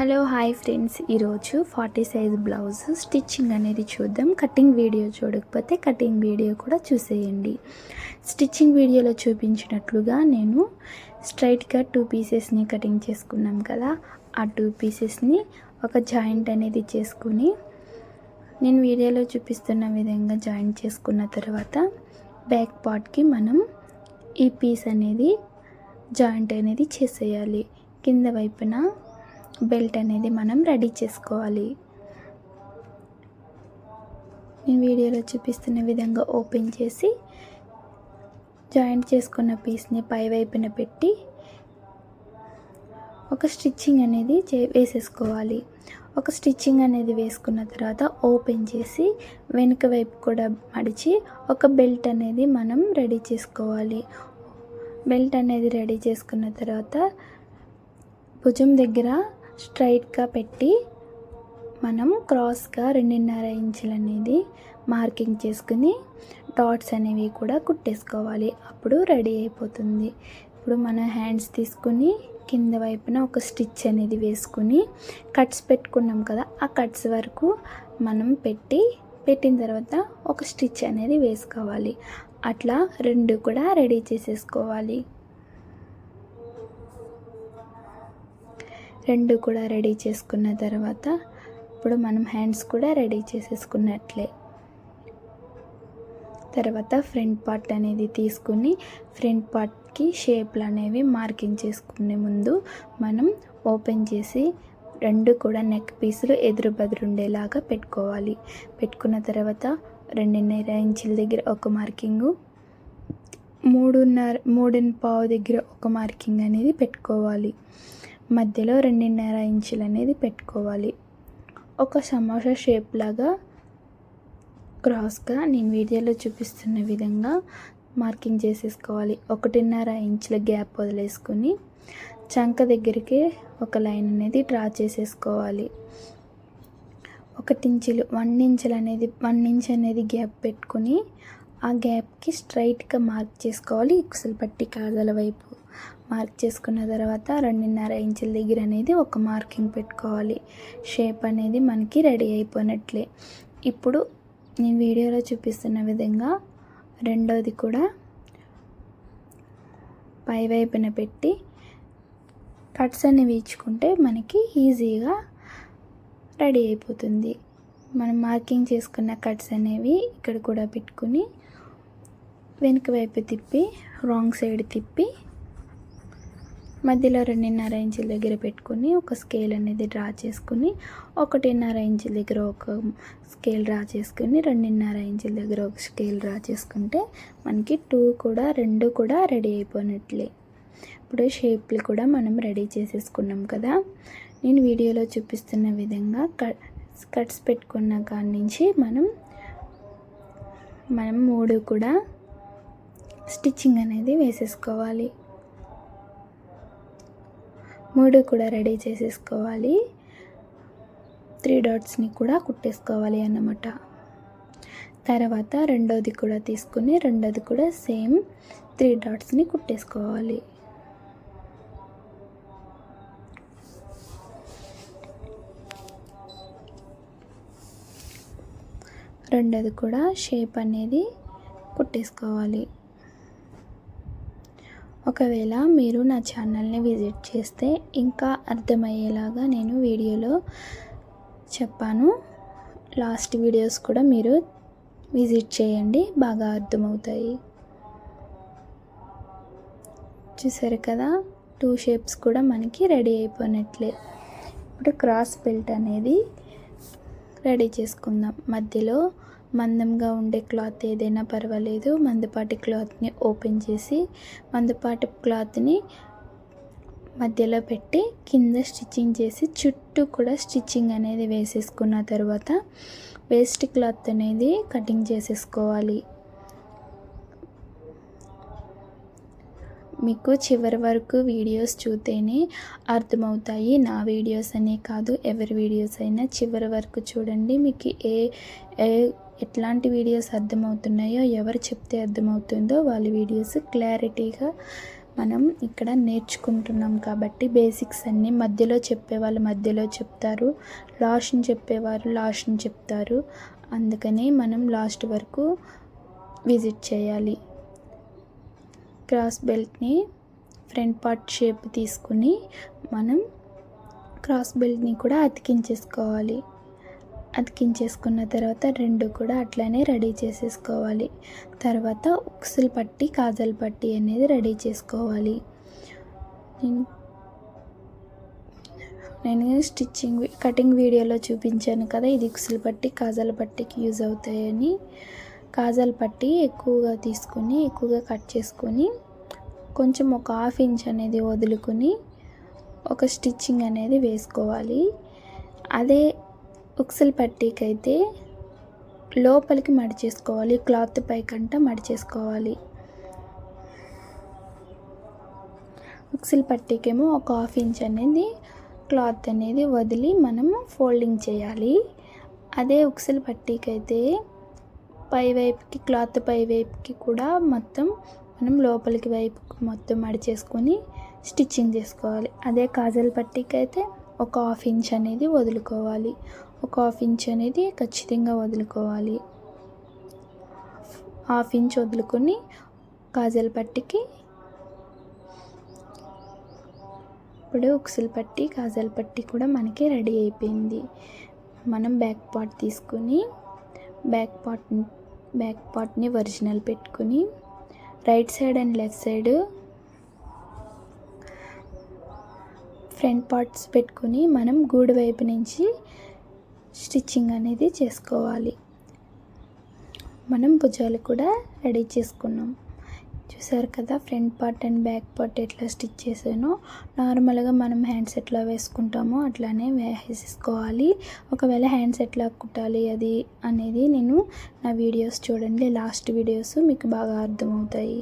Hello hi friends. ఈరోజు forty size blouse stitching అనేది చూద్దాం. కటింగ్ వీడియో చూడకపోతే కటింగ్ వీడియో కూడా చూసేయండి. స్టిచ్చింగ్ వీడియోలో చూపించినట్లుగా నేను స్ట్రైట్గా టూ పీసెస్ని కటింగ్ చేసుకున్నాం కదా ఆ టూ పీసెస్ని ఒక జాయింట్ అనేది చేసుకుని నేను వీడియోలో చూపిస్తున్న విధంగా జాయింట్ చేసుకున్న తర్వాత బ్యాక్ పార్ట్కి మనం ఈ పీస్ అనేది జాయింట్ అనేది చేసేయాలి. కింద వైపున బెల్ట్ అనేది మనం రెడీ చేసుకోవాలి. నేను వీడియోలో చూపిస్తున్న విధంగా ఓపెన్ చేసి జాయింట్ చేసుకున్న పీస్ని పై వైపున పెట్టి ఒక స్టిచ్చింగ్ అనేది చే వేసేసుకోవాలి. ఒక స్టిచ్చింగ్ అనేది వేసుకున్న తర్వాత ఓపెన్ చేసి వెనుక వైపు కూడా మడిచి ఒక బెల్ట్ అనేది మనం రెడీ చేసుకోవాలి. బెల్ట్ అనేది రెడీ చేసుకున్న తర్వాత భుజం దగ్గర స్ట్రైట్గా పెట్టి మనం క్రాస్గా రెండున్నర ఇంచులు అనేది మార్కింగ్ చేసుకుని డాట్స్ అనేవి కూడా కుట్టేసుకోవాలి. అప్పుడు రెడీ అయిపోతుంది. ఇప్పుడు మన హ్యాండ్స్ తీసుకుని కింద వైపున ఒక స్టిచ్ అనేది వేసుకుని కట్స్ పెట్టుకున్నాం కదా ఆ కట్స్ వరకు మనం పెట్టి పెట్టిన తర్వాత ఒక స్టిచ్ అనేది వేసుకోవాలి. అట్లా రెండు కూడా రెడీ చేసేసుకోవాలి. రెండు కూడా రెడీ చేసుకున్న తర్వాత ఇప్పుడు మనం హ్యాండ్స్ కూడా రెడీ చేసేసుకున్నట్లే. తర్వాత ఫ్రంట్ పార్ట్ అనేది తీసుకుని ఫ్రంట్ పార్ట్కి షేప్లు అనేవి మార్కింగ్ చేసుకునే ముందు మనం ఓపెన్ చేసి రెండు కూడా నెక్ పీసులు ఎదురు బదురు ఉండేలాగా పెట్టుకోవాలి. పెట్టుకున్న తర్వాత రెండున్నర ఇంచుల దగ్గర ఒక మార్కింగు మూడున్నర మూడున్న పావు దగ్గర ఒక మార్కింగ్ అనేది పెట్టుకోవాలి. మధ్యలో రెండున్నర ఇంచులు అనేది పెట్టుకోవాలి. ఒక సమోసా షేప్ లాగా క్రాస్గా నేను వీడియోలో చూపిస్తున్న విధంగా మార్కింగ్ చేసేసుకోవాలి. ఒకటిన్నర ఇంచుల గ్యాప్ వదిలేసుకొని చంక దగ్గరికి ఒక లైన్ అనేది డ్రా చేసేసుకోవాలి. ఒకటి ఇంచులు వన్ ఇంచులు అనేది వన్ ఇంచ్ అనేది గ్యాప్ పెట్టుకొని ఆ గ్యాప్కి స్ట్రైట్గా మార్క్ చేసుకోవాలి. ఇక్సలు పట్టి కాదల వైపు మార్క్ చేసుకున్న తర్వాత రెండున్నర ఇంచుల దగ్గర అనేది ఒక మార్కింగ్ పెట్టుకోవాలి. షేప్ అనేది మనకి రెడీ అయిపోయినట్లే. ఇప్పుడు నేను వీడియోలో చూపిస్తున్న విధంగా రెండోది కూడా పై వైపున పెట్టి కట్స్ అనేవి ఇచ్చుకుంటే మనకి ఈజీగా రెడీ అయిపోతుంది. మనం మార్కింగ్ చేసుకున్న కట్స్ అనేవి ఇక్కడ కూడా పెట్టుకుని వెనుక వైపు తిప్పి రాంగ్ సైడ్ తిప్పి మధ్యలో రెండున్నర ఇంచుల దగ్గర పెట్టుకుని ఒక స్కేల్ అనేది డ్రా చేసుకుని ఒకటిన్నర ఇంచుల దగ్గర ఒక స్కేల్ డ్రా చేసుకుని రెండున్నర ఇంచుల దగ్గర ఒక స్కేల్ డ్రా చేసుకుంటే మనకి టూ కూడా రెండు కూడా రెడీ అయిపోయినట్లే. ఇప్పుడు షేప్లు కూడా మనం రెడీ చేసేసుకున్నాం కదా. నేను వీడియోలో చూపిస్తున్న విధంగా కట్ కట్స్ పెట్టుకున్న కాడి నుంచి మనం మనం మూడు కూడా స్టిచ్చింగ్ అనేది వేసేసుకోవాలి. మూడు కూడా రెడీ చేసేసుకోవాలి. త్రీ డాట్స్ని కూడా కుట్టేసుకోవాలి అన్నమాట. తర్వాత రెండోది కూడా తీసుకుని రెండోది కూడా సేమ్ త్రీ డాట్స్ని కుట్టేసుకోవాలి. రెండోది కూడా షేప్ అనేది కుట్టేసుకోవాలి. ఒకవేళ మీరు నా ఛానల్ని విజిట్ చేస్తే ఇంకా అర్థమయ్యేలాగా నేను వీడియోలో చెప్పాను. లాస్ట్ వీడియోస్ కూడా మీరు విజిట్ చేయండి బాగా అర్థమవుతాయి. చూసారు కదా టూ షేప్స్ కూడా మనకి రెడీ అయిపోయినట్లే. ఇప్పుడు క్రాస్ బెల్ట్ అనేది రెడీ చేసుకుందాం. మధ్యలో మందంగా ఉండే క్లాత్ ఏదైనా పర్వాలేదు మందపాటి క్లాత్ని ఓపెన్ చేసి మందపాటి క్లాత్ని మధ్యలో పెట్టి కింద స్టిచ్చింగ్ చేసి చుట్టూ కూడా స్టిచ్చింగ్ అనేది వేసేసుకున్న తర్వాత వేస్ట్ క్లాత్ అనేది కటింగ్ చేసేసుకోవాలి. మీకు చివరి వరకు వీడియోస్ చూస్తేనే అర్థమవుతాయి. నా వీడియోస్ అనే కాదు ఎవరి వీడియోస్ అయినా చివరి వరకు చూడండి. మీకు ఏ ఏ ఎట్లాంటి వీడియోస్ అర్థమవుతున్నాయో ఎవరు చెప్తే అర్థమవుతుందో వాళ్ళ వీడియోస్ క్లారిటీగా మనం ఇక్కడ నేర్చుకుంటున్నాం కాబట్టి బేసిక్స్ అన్నీ మధ్యలో చెప్పేవాళ్ళు మధ్యలో చెప్తారు. లాస్ట్ని చెప్పేవారు లాస్ట్ని చెప్తారు. అందుకని మనం లాస్ట్ వరకు విజిట్ చేయాలి. క్రాస్ బెల్ట్ని ఫ్రంట్ పార్ట్ షేప్ తీసుకుని మనం క్రాస్ బెల్ట్ని కూడా అతికించేసుకోవాలి. అతికించేసుకున్న తర్వాత రెండు కూడా అట్లానే రెడీ చేసేసుకోవాలి. తర్వాత ఉక్సులు పట్టి కాజల్ పట్టి అనేది రెడీ చేసుకోవాలి. నేను నేను స్టిచ్చింగ్ కటింగ్ వీడియోలో చూపించాను కదా ఇది ఉక్సులు పట్టి కాజల్ పట్టికి యూజ్ అవుతాయని. కాజల్ పట్టి ఎక్కువగా తీసుకొని ఎక్కువగా కట్ చేసుకొని కొంచెం ఒక హాఫ్ ఇంచ్ అనేది వదులుకొని ఒక స్టిచ్చింగ్ అనేది వేసుకోవాలి. అదే ఉక్సల్ పట్టీకి అయితే లోపలికి మడిచేసుకోవాలి క్లాత్ పైకంట మడిచేసుకోవాలి ఉక్సల్ పట్టీకేమో ఒక హాఫ్ ఇంచ్ అనేది క్లాత్ అనేది వదిలి మనము ఫోల్డింగ్ చేయాలి. అదే ఉక్సల్ పట్టీకి అయితే పై వైపుకి క్లాత్ పై వైపుకి కూడా మొత్తం మనం లోపలికి వైపు మొత్తం మడిచేసుకొని స్టిచ్చింగ్ చేసుకోవాలి. అదే కాజల్ పట్టీకి అయితే ఒక హాఫ్ ఇంచ్ అనేది వదులుకోవాలి. ఒక హాఫ్ ఇంచ్ అనేది ఖచ్చితంగా వదులుకోవాలి. హాఫ్ ఇంచ్ వదులుకొని కాజల్ పట్టికి ఇప్పుడు ఉక్సులు పట్టి కాజల్ పట్టి కూడా మనకి రెడీ అయిపోయింది. మనం బ్యాక్ పార్ట్ తీసుకుని బ్యాక్ పార్ట్ బ్యాక్ పార్ట్ని ఒరిజినల్ పెట్టుకుని right side and left side front parts పెట్టుకుని మనం గూడు వైపు నుంచి స్టిచ్చింగ్ అనేది చేసుకోవాలి. మనం భుజాలు కూడా రెడీ చేసుకున్నాం. చూసారు కదా front part and back part ఎట్లా స్టిచ్ చేసానో నార్మల్గా మనం హ్యాండ్స్ ఎట్లా వేసుకుంటామో అట్లానే వేసేసుకోవాలి. ఒకవేళ హ్యాండ్స్ ఎట్లా కుట్టాలి అది అనేది నేను నా వీడియోస్ చూడండి లాస్ట్ వీడియోస్ మీకు బాగా అర్థమవుతాయి.